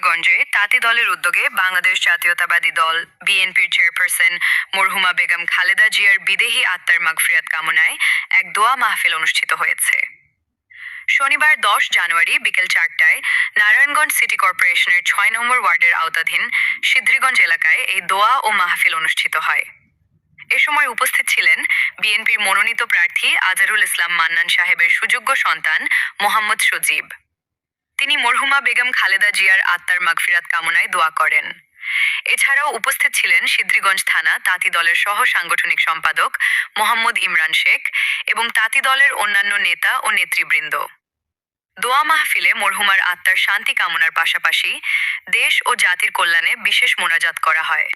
সিরাজগঞ্জে তাঁতি দলের উদ্যোগে বাংলাদেশ জাতীয়তাবাদী দল বিএনপির চেয়ারপারসন মরহুমা বেগম খালেদা জিয়ার বিদেহী আত্মার মাগফিরাত কামনায় এক দোয়া মাহফিল অনুষ্ঠিত হয়েছে। শনিবার দশ জানুয়ারি বিকেল চারটায় নারায়ণগঞ্জ সিটি কর্পোরেশনের ছয় নম্বর ওয়ার্ডের আওতাধীন সিদ্ধিরগঞ্জ এলাকায় এই দোয়া ও মাহফিল অনুষ্ঠিত হয়। এ সময় উপস্থিত ছিলেন বিএনপির মনোনীত প্রার্থী আজারুল ইসলাম মান্নান সাহেবের সুযোগ্য সন্তান মোহাম্মদ সজীব। তিনি মরহুমা বেগম খালেদা জিয়ার আত্মার মাগফিরাত কামনায় দোয়া করেন। এছাড়াও উপস্থিত ছিলেন সিদ্ধিরগঞ্জ থানা তাঁতি দলের সহ সাংগঠনিক সম্পাদক মোহাম্মদ ইমরান শেখ এবং তাঁতি দলের অন্যান্য নেতা ও নেতৃবৃন্দ। দোয়া মাহফিলে মরহুমার আত্মার শান্তি কামনার পাশাপাশি দেশ ও জাতির কল্যাণে বিশেষ মোনাজাত করা হয়।